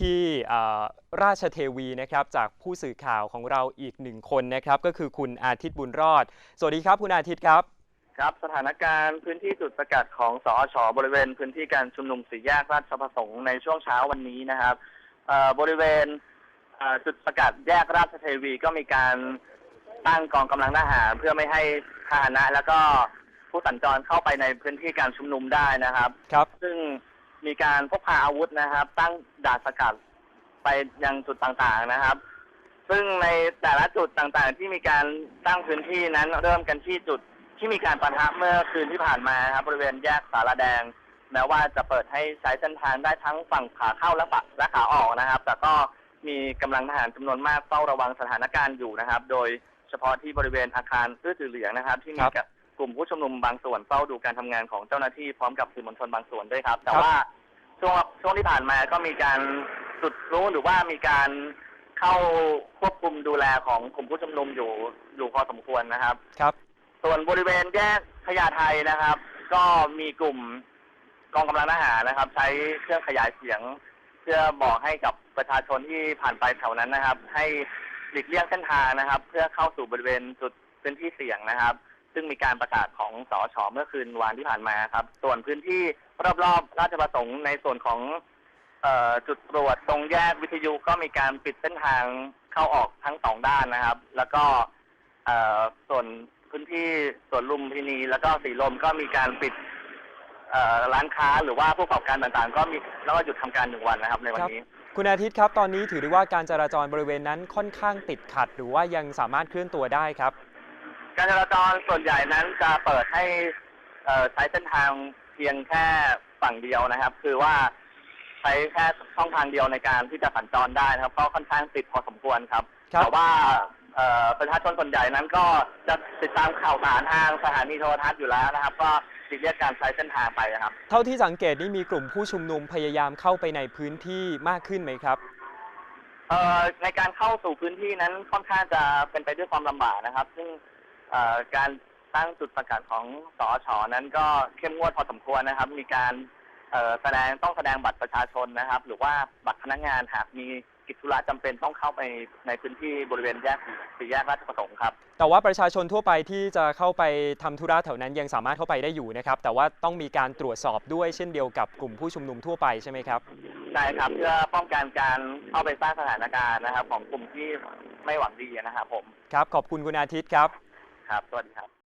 ที่เอ่อราชเทวีนะครับจากผู้สื่อข่าวของเราอีกหนึ่งคนนะครับ ก็คือคุณอาทิตย์บุญรอด สวัสดีครับคุณอาทิตย์ครับ ครับสถานการณ์พื้นที่จุดสกัดของสอชบริเวณ พื้นที่การชุมนุมสี่แยกราชประสงค์ในช่วงเช้าวันนี้นะครับเอ่อบริเวณเอ่อจุดสกัดแยกราชเทวีก็มีการตั้งกองกำลังทหารเพื่อไม่ให้พาหนะ แล้วก็ผู้สัญจรเข้าไปในพื้นที่การชุมนุมได้นะครับ ครับ ซึ่ง มีการพกพาอาวุธนะครับ ตั้งด่านสกัดไปยังจุดต่างๆนะครับ ซึ่งในแต่ละจุดต่างๆ ที่มีการตั้งพื้นที่นั้นเริ่มกันที่จุดที่มีการปะทะเมื่อคืนที่ผ่านมาครับบริเวณแยกสารแดงแม้ว่าจะเปิดให้ใช้เส้นทางได้ทั้งฝั่งขาเข้าและฝั่งและขาออกนะครับ แต่ก็มีกำลังทหารจำนวนมากเฝ้าระวังสถานการณ์อยู่นะครับ โดยเฉพาะที่บริเวณอาคารเสื้อสีเหลืองนะครับ ที่มีครับกลุ่มผู้ชุมนุมบางส่วนเฝ้าดูการทำงานของเจ้าหน้าที่พร้อมกับสื่อมวลชนบางส่วนด้วยครับ แต่ครับว่า ช่วงช่วงที่ผ่านมาก็มีการจุดรู้หรือว่ามีการเข้าควบคุมดูแลของกลุ่มผู้ชุมนุมอยู่อยู่พอสมควรนะครับ ครับ ส่วนบริเวณแยกพญาไทนะครับ ก็มีกลุ่มกองกำลังทหารนะครับ ใช้เครื่องขยายเสียง เพื่อบอกให้กับประชาชนที่ผ่านไปแถวนั้นนะครับ ให้หลีกเลี่ยงเส้นทางนะครับ เพื่อเข้าสู่บริเวณจุดพื้นที่เสี่ยงนะครับ ซึ่งมีการประกาศของสอชเมื่อคืนวานที่ผ่านมาครับ ส่วนพื้นที่รอบๆราชประสงค์ในส่วนของออจุดตรวจตรงแยกวิทยุก็มีการปิดเส้นทางเข้าออกทั้งสองด้านนะครับ แล้วก็ส่วนพื้นที่ส่วนลุมพินี แล้วก็สีลมก็มีการปิดร้านค้าหรือว่าผู้ประกอบการต่างๆ ก็มีแล้วก็หยุดทำการหนึ่งวันนะครับในวันนี้ คุณอาทิตย์ครับตอนนี้ถือได้ว่าการจราจรบริเวณนั้นค่อนข้างติดขัด หรือว่ายังสามารถเคลื่อนตัวได้ครับ การจราจรส่วนใหญ่นั้นจะเปิดให้เอ่อใช้เส้นทางเพียงแค่ฝั่งเดียวนะครับ คือว่าใช้แค่ช่องทางเดียวในการที่จะสัญจรได้นะครับ ก็ค่อนข้างติดพอสมควรครับ ครับ แต่ว่าเอ่อประชาชนส่วนใหญ่นั้นก็จะติดตามข่าวสารทางสถานีโทรทัศน์อยู่แล้วนะครับ ก็ติดเรียกการใช้เส้นทางไปนะครับ เท่าที่สังเกตนี่มีกลุ่มผู้ชุมนุมพยายามเข้าไปในพื้นที่มากขึ้นไหมครับ เอ่อในการเข้าสู่พื้นที่นั้นค่อนข้างจะเป็นไปด้วยความลำบากนะครับ ซึ่งเอ่อ การตั้งจุดประกาศของสอชอนั้นก็เข้มงวดพอสมควรนะครับ มีการเอ่อแสดงต้องแสดงบัตรประชาชนนะครับ หรือว่าบัตรพนักงานหากมีกิจธุระจำเป็นต้องเข้าไปในพื้นที่บริเวณแยกสี่แยกราชประสงค์ครับ แต่ว่าประชาชนทั่วไปที่จะเข้าไปทำธุระแถวนั้นยังสามารถเข้าไปได้อยู่นะครับ แต่ว่าต้องมีการตรวจสอบด้วยเช่นเดียวกับกลุ่มผู้ชุมนุมทั่วไปใช่ไหมครับใช่ครับเพื่อป้องกันการเข้าไปสร้างสถานการณ์นะครับ ของกลุ่มที่ไม่หวังดีนะครับผมครับขอบคุณคุณอาทิตย์ครับ ครับ สวัสดีครับ